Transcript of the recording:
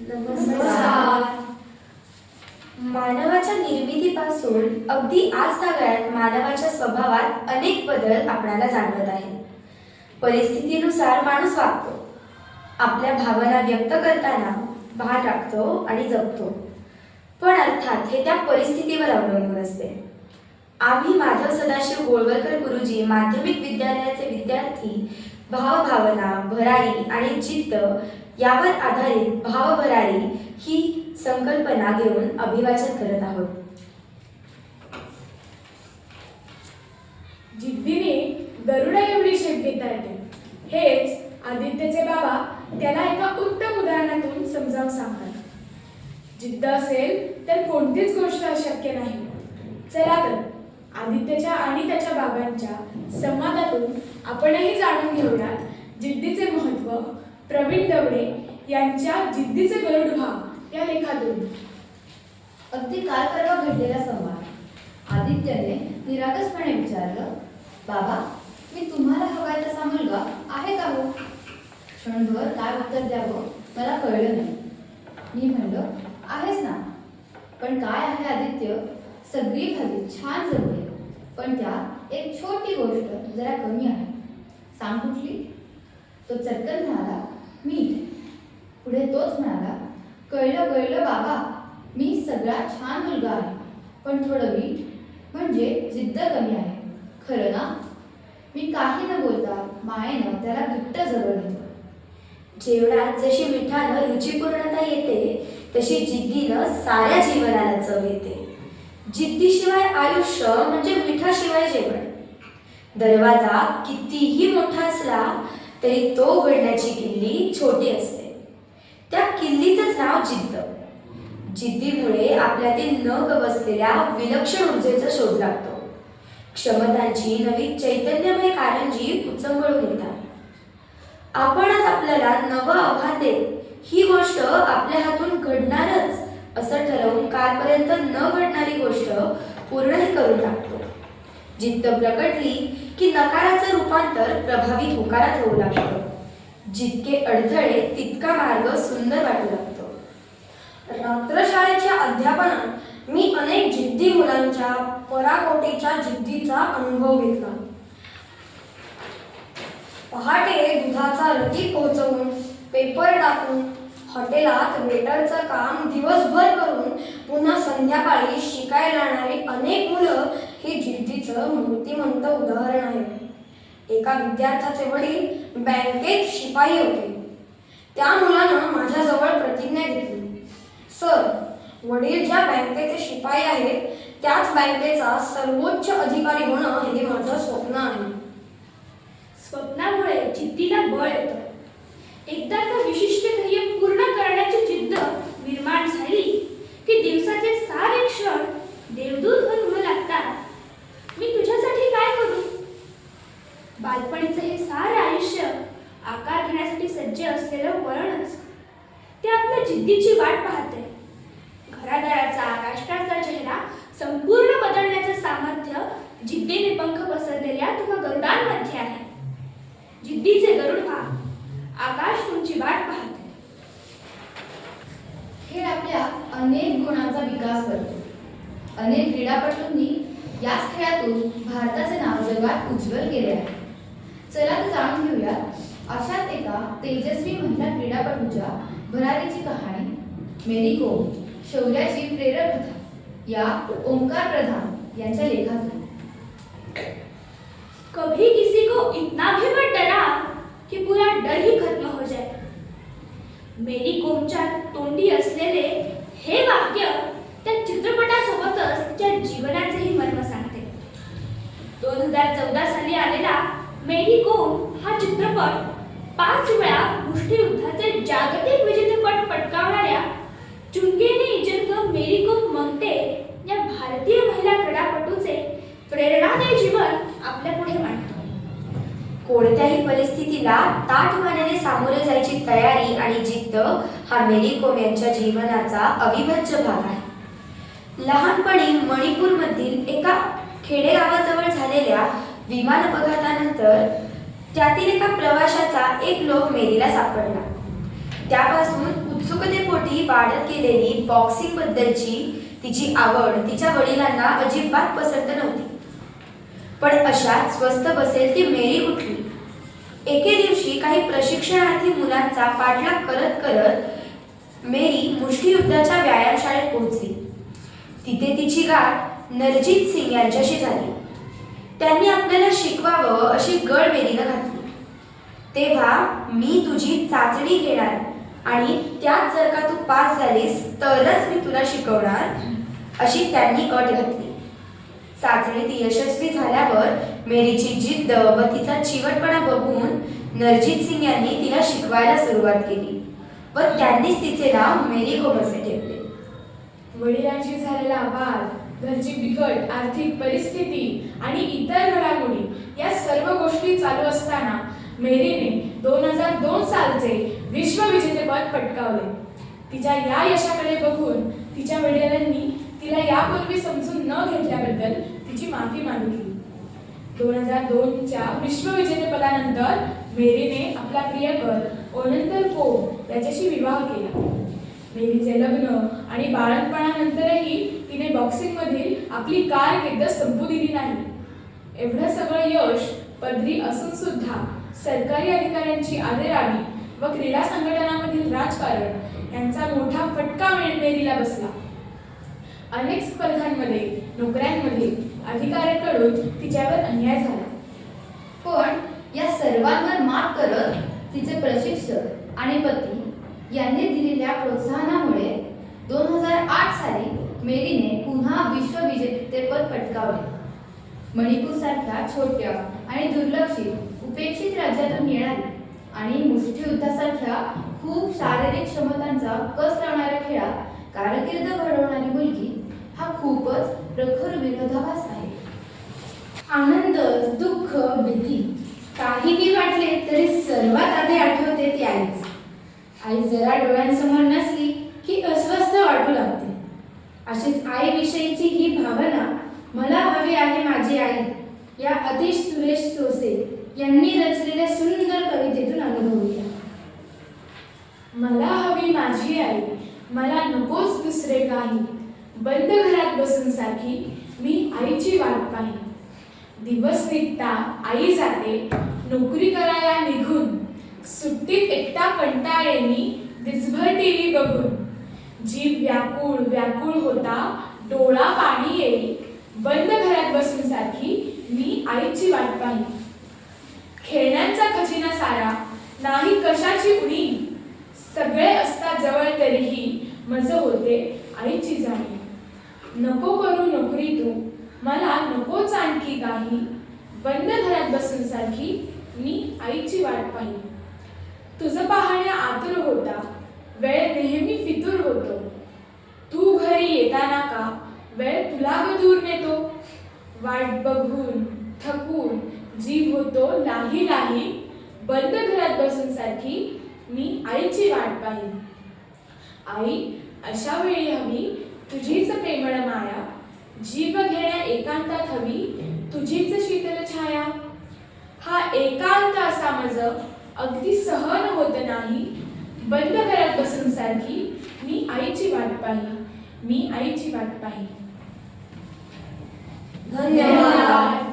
नमस्कार. मानवाच्या निर्मितीपासून अगदी आज तागायत मानवाच्या स्वभावात अनेक बदल आपल्याला जाणवत आहेत. परिस्थितीनुसार माणूस वागतो. आपल्या भावना व्यक्त करताना भान राखतो आणि जगतो पण अर्थात हे त्या परिस्थितीवर अवलंबून असते. आम्ही माधव सदाशिव गोळवलकर गुरुजी माध्यमिक विद्यालयाचे विद्यार्थी भावभावना भराई आणि जिद्द यावर आधारित भावभरारी ही संकल्पना घेऊन अभिवाचन करत आहोत. जिद्दीने गरुडा एवढी शेप घेता येते. हेच आदित्यचे बाबा त्याला एका उत्तम उदाहरणातून समजावून सांगतात. जिद्द असेल तर कोणतीच गोष्ट अशक्य नाही. चला तर आदित्यच्या आणि त्याच्या बाबांच्या संवादातून आपणही जाणून घेऊयात जिद्दीचे महत्त्व प्रवीण दवडे यांच्या जिद्दीचे गरुड भाव या लेखातून. अगदी काल परवा घडलेला संवाद. आदित्यने निरागसपणे विचारलं बाबा मी तुम्हाला हवाय तसा मुलगा आहे का हो? क्षणभर काय उत्तर द्यावं मला कळलं नाही. मी म्हणलं आहेस ना. पण काय आहे आदित्य? सगळी खाली छान जमली. पण त्यात एक छोटी गोष्ट जरा कमी आहे. सांग कुठली? तो चटकन म्हणाला मीठ. पुढे तोच म्हणाला कळलं कळलं बाबा मी सगळा छान मुलगा आहे पण थोडं मीठ म्हणजे जिद्द कमी आहे. खरं ना? मी काही न बोलता मायेनं त्याला घट्ट जवळ घेतलं. जेवणात जशी मिठानं रुचीपूर्णता येते तशी जिद्दीनं साऱ्या जीवनाला चव येते. जिद्दीशिवाय आयुष्य म्हणजे मिठाशिवाय जेवण. दरवाजा कितीही मोठा असला तरी तो उघडण्याची किल्ली छोटी असते. त्या किल्लीचंच नाव जिद्द. जिद्दीमुळे आपल्यातील न गवसलेल्या विलक्षण ऊर्जेचा शोध लागतो. क्षमतांची नवी चैतन्यमय कारंजी उचंबळून येतात. आपणच आपल्याला नवं आव्हान देत ही गोष्ट आपल्या हातून घडणारच असं ठरवून कालपर्यंत न घडणारी गोष्ट पूर्णही करून टाकतो. जिद्द प्रकटली की नकाराचं रूपांतर प्रभावी होकारात होऊ लागतं. जितके अडथळे तितका मार्ग सुंदर वाटू लागतो. रात्रशाळेच्या अध्यापनात मी अनेक जिद्दी मुलांच्या पराकोटीच्या जिद्दीचा अनुभव घेतला. पहाटे दुधाचा रती पोहोचवून पेपर टाकून हॉटेलात वेटरचं काम दिवसभर करून पुन्हा संध्याकाळी शिकायला जाणारी अनेक मुलं हे जिद्दीचं मूर्तिमंत उदाहरण आहे. एका विद्यार्थ्याचे वडील बँकेत शिपाई होते. त्या मुलानं माझ्याजवळ प्रतिज्ञा घेतली. सर वडील ज्या बँकेचे शिपाई आहेत त्याच बँकेचा सर्वोच्च अधिकारी होणं हे माझं स्वप्न आहे. स्वप्नामुळे जिद्दीला बळ येतं. एकदा का विशिष्ट ध्येय पूर्ण करण्याची जिद्द निर्माण झाली की दिवसाचे सारे क्षण देवदूत म्हणू लागतात. मी तुझ्यासाठी काय करू? बालपणीचं हे सारे आयुष्य आकार घेण्यासाठी सज्ज असलेलं वरणच ते आपल्या जिद्दीची वाट पाहते घरादाराचा राष्ट्राचा चेहरा संपूर्ण बदलण्याचं सामर्थ्य जिद्दीने पंख पसरलेल्या तुम्हा गरुडांमध्ये आहे. जिद्दीचे गरुड व्हा आकाश तुमची वाट पाहते खेळ आपल्या अनेक गुणांचा विकास करतो अनेक क्रीडापटूंनी याच खेळातून भारताचे नाव जगात उज्ज्वल केले आहे. चला तर जाणून घेऊया अशाच एका तेजस्वी महिला क्रीडापटूच्या भरारीची कहाणी मेरी कोम शौर्याची प्रेरक कथा या ओंकार प्रधान यांच्या लेखातून कभी किसी को इतना भी मत डरा कि पूरा डर ही खत्म हो जाए। मेरी कोमच्या तोंडी असलेले हे वाक्य त्या चित्रपटासोबतच तिच्या जीवनाचेही मर्म सांगते दोन हजार चौदा साली आलेला मेरी कोम हा चित्रपट पाच वेळा मुष्टियुद्धाचे जागतिक विजेतेपद पटकावणाऱ्या चुंगेने इजनक मेरी कोम मंगते या भारतीय महिला क्रीडापटूचे प्रेरणादायी जीवन आपल्या पुढे मांडतो. कोणत्याही परिस्थितीला ताठ मानेने सामोरे जायची तयारी आणि जिद्द हा मेरी कोम यांच्या जीवनाचा अविभाज्य भाग आहे. लहानपणी मणिपूरमधील एका खेडेगावाजवळ झालेल्या विमान अपघातानंतर त्यातील एका प्रवाशाचा एक लोक मेरीला सापडला. त्यापासून उत्सुकतेपोटी वाढत गेलेली बॉक्सिंग बद्दलची तिची आवड तिच्या वडिलांना अजिबात पसंत नव्हती. पण अशात स्वस्त बसेल ती मेरी उठली एके दिवशी काही प्रशिक्षणार्थी मुलांचा पाठलाग करत करत मेरी मुष्टियुद्धाच्या व्यायामशाळेत पोहोचली. तिथे तिची गाठ नरजित सिंग यांच्याशी झाली. त्यांनी आपल्याला शिकवावं अशी गड मेरीनं घातली. तेव्हा मी तुझी चाचणी घेणार आणि त्यात जर का तू पास झालीस तरच मी तुला शिकवणार अशी त्यांनी अट घातली. चाचणीत यशस्वी झाल्यावर मेरीची जिद्द व तिचा चिवटपणा बघून नरजित सिंग यांनी तिला शिकवायला सुरुवात केली व त्यांनीच तिचे नाव मेरी कोम असे ठेवले. वडिलांशी झालेला वाद घरची बिकट आर्थिक परिस्थिती आणि इतर घडामोडी या सर्व गोष्टी चालू असताना मेरीने दोन हजार दोन सालचे विश्वविजेतेपद पटकावले. तिच्या या यशाकडे बघून तिच्या वडिलांनी तिला यापूर्वी समजून न घेतल्याबद्दल तिची माफी मागितली. दोन हजार दोनच्या विश्वविजेतेपदानंतर मेरीने आपला प्रियकर ओनंतर को याच्याशी विवाह केला. मेरीचे लग्न आणि बाळणपणानंतरही तिने बॉक्सिंगमधील आपली कारकीर्द संपू दिली नाही. एवढं सगळं यश पदरी असून सुद्धा सरकारी अधिकाऱ्यांची आदरावी व क्रीडा संघटनामधील राजकारण यांचा मोठा फटका मे- मेरीला बसला. अनेक स्पर्धांमध्ये नोकऱ्यांमध्ये अधिकाऱ्यांकडून तिच्यावर अन्याय झाला. पण या सर्वांवर मात करत तिचे प्रशिक्षक आणि पती यांनी दिलेल्या प्रोत्साहनामुळे दोन हजार आठ साली मेरीने पुन्हा विश्वविजेतेपद पटकावले. मणिपूर सारख्या छोट्या आणि दुर्लक्षित उपेक्षित राज्यातून येणारी आणि मुष्टियुद्धासारख्या खूप शारीरिक क्षमतांचा कस लावणाऱ्या खेळात कारकीर्द घडवणारी मुलगी हा खूपच प्रखर विरोधाभास आहे. आनंद दुःख भीती काहीही वाटले तरी सर्वात आधी आठवते ती आईच. आई जरा डोळ्यांसमोर नसली की अस्वस्थ वाटू लागते अशीच आईविषयीची ही भावना मला हवी आहे माझी आई. या अतिश सुरेश सोसे यांनी रचलेल्या सुंदर कवितेतून अनुभवूया मला हवी माझी आई. मला नकोच दुसरे काही. बंद घरात बसून सारखी मी आईची वाट पाही दिवस निघता आई जाते. नोकरी करायला निघून. सुट्टीत एकटा कंटाळे मी दिसभर टीव्ही बघून. जीव व्याकुळ व्याकुळ होता. डोळा पाणी येई बंद घरात बसून सारखी मी आईची वाट पाही खेळण्यांचा खजिना सारा नाही कशाची उडी. सगळे असतात जवळ तरीही मज होते आईची जाणीव. नको करू नोकरी तू मला नकोच आणखी काही. बंद घरात बसून सारखी मी आईची वाट पाहिली. तुझं पाहण्या आतुर होता वेळ नेहमी फितूर होतो. तू घरी येताना का वेळ तुला ग दूर नेतो. वाट बघून थकून जीव होतो लाही लाही. बंद घरात बसून सारखी मी आईची वाट पाहिली. आई अशा वेळी हवी तुझीच प्रेमळ माया जीव घेण्या एकांतात हवी तुझीच शीतल छाया. हा एकांत असा मज अगदी सहन होत नाही. बंद घरात बसून सारखी मी आईची वाट पाहिली. मी आईची वाट Ну, я.